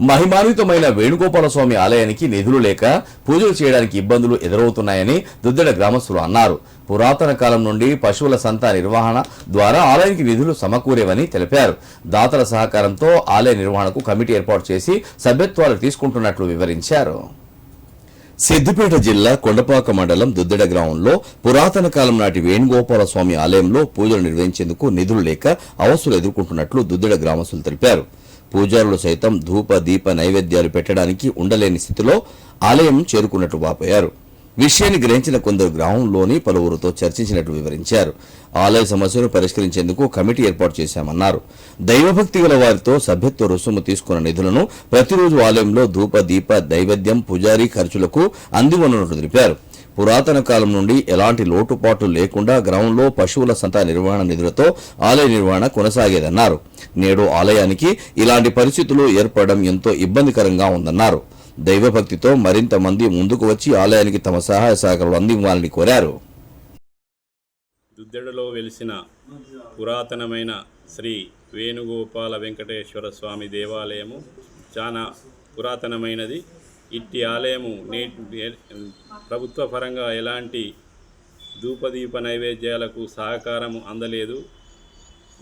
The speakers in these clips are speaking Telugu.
మహిమాన్వితమైన వేణుగోపాల స్వామి ఆలయానికి నిధులు లేక పూజలు చేయడానికి ఇబ్బందులు ఎదురవుతున్నాయని దుద్దెడ గ్రామస్తులు అన్నారు. పురాతన కాలం నుండి పశువుల సంత నిర్వహణ ద్వారా ఆలయానికి నిధులు సమకూరేవని తెలిపారు. దాతల సహకారంతో ఆలయ నిర్వహణకు కమిటీ ఏర్పాటు చేసి సభ్యత్వాలు తీసుకుంటున్నట్లు వివరించారు. సిద్దిపేట జిల్లా కొండపాక మండలం దుద్దెడ గ్రామంలో పురాతన కాలం నాటి వేణుగోపాల స్వామి ఆలయంలో పూజలు నిర్వహించేందుకు నిధులు లేక అవసరం ఎదుర్కొంటున్నట్లు దుద్దెడ గ్రామస్తులు తెలిపారు. పూజారులు సైతం ధూప దీప నైవేద్యాలు పెట్టడానికి ఉండలేని స్థితిలో ఆలయం చేరుకున్నట్టు వాపోయారు. విషయాన్ని గ్రహించిన కొందరు గ్రామంలోని పలువురితో చర్చించినట్టు వివరించారు. ఆలయ సమస్యను పరిష్కరించేందుకు కమిటీ ఏర్పాటు చేశామన్నారు. దైవభక్తి గల వారితో సభ్యత్వ రుసుము తీసుకున్న నిధులను ప్రతిరోజు ఆలయంలో ధూప దీప దైవేద్యం పూజారీ ఖర్చులకు అందివనున్నట్టు తెలిపారు. పురాతన కాలం నుండి ఎలాంటి లోటుపాట్లు లేకుండా గ్రామంలో పశువుల సంత నిర్వహణ నిధులతో ఆలయ నిర్వహణ కొనసాగేదన్నారు. నేడు ఆలయానికి ఇలాంటి పరిస్థితులు ఏర్పడడం ఎంతో ఇబ్బందికరంగా ఉందన్నారు. దైవభక్తితో మరింత మంది ముందుకు వచ్చి ఆలయానికి తమ సహాయ సహకారాలు అందివ్వాలని కోరారు. దుద్దెడలో వెలిసిన పురాతనమైన శ్రీ వేణుగోపాల వెంకటేశ్వర స్వామి దేవాలయము చాలా పురాతనమైనది. ఇట్టి ఆలయము నే ప్రభుత్వ పరంగా ఎలాంటి ధూపదీప నైవేద్యాలకు సహకారము అందలేదు.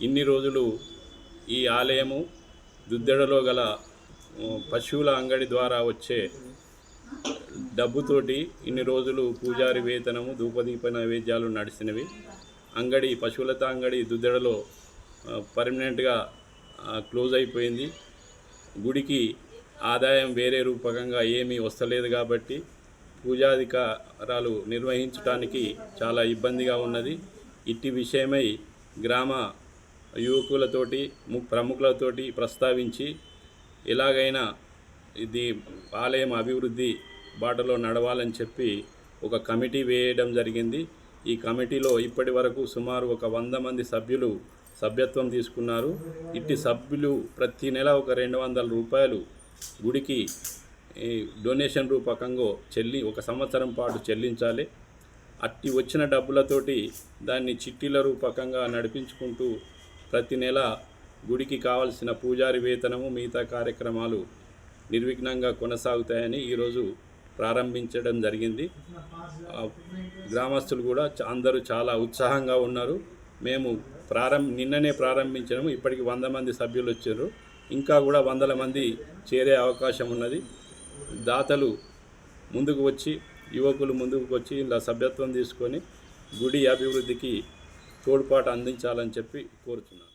ఇన్ని రోజులు ఈ ఆలయము దుద్దెడలో గల పశువుల అంగడి ద్వారా వచ్చే డబ్బుతోటి ఇన్ని రోజులు పూజారి వేతనము ధూపదీప నైవేద్యాలు నడిచినవి. అంగడి పశువులత అంగడి దుద్దెడలో పర్మనెంట్గా క్లోజ్ అయిపోయింది. గుడికి ఆదాయం వేరే రూపకంగా ఏమీ వస్తలేదు కాబట్టి పూజాధికారాలు నిర్వహించడానికి చాలా ఇబ్బందిగా ఉన్నది. ఇట్టి విషయమై గ్రామ యువకులతోటి ము- ప్రముఖులతోటి ప్రస్తావించి ఎలాగైనా ఇది ఆలయం అభివృద్ధి బాటలో నడవాలని చెప్పి ఒక కమిటీ వేయడం జరిగింది. ఈ కమిటీలో ఇప్పటి వరకు సుమారు ఒక వంద మంది సభ్యులు సభ్యత్వం తీసుకున్నారు. ఇట్టి సభ్యులు ప్రతి నెల ఒక రెండు వందల రూపాయలు గుడికి ఈ డొనేషన్ రూపకంగా చెల్లి ఒక సంవత్సరం పాటు చెల్లించాలి. అట్టి వచ్చిన డబ్బులతోటి దాన్ని చిట్టీల రూపకంగా నడిపించుకుంటూ ప్రతి నెల గుడికి కావలసిన పూజారి వేతనము మిగతా కార్యక్రమాలు నిర్విఘ్నంగా కొనసాగుతాయని ఈరోజు ప్రారంభించడం జరిగింది. గ్రామస్తులు కూడా అందరూ చాలా ఉత్సాహంగా ఉన్నారు. మేము ప్రారంభ నిన్ననే ప్రారంభించడము ఇప్పటికి వంద మంది సభ్యులు వచ్చారు. ఇంకా కూడా వందల మంది చేరే అవకాశం ఉన్నది. దాతలు ముందుకు వచ్చి యువకులు ముందుకు వచ్చి ఇలా సభ్యత్వం తీసుకొని గుడి అభివృద్ధికి తోడ్పాటు అందించాలని చెప్పి కోరుతున్నాను.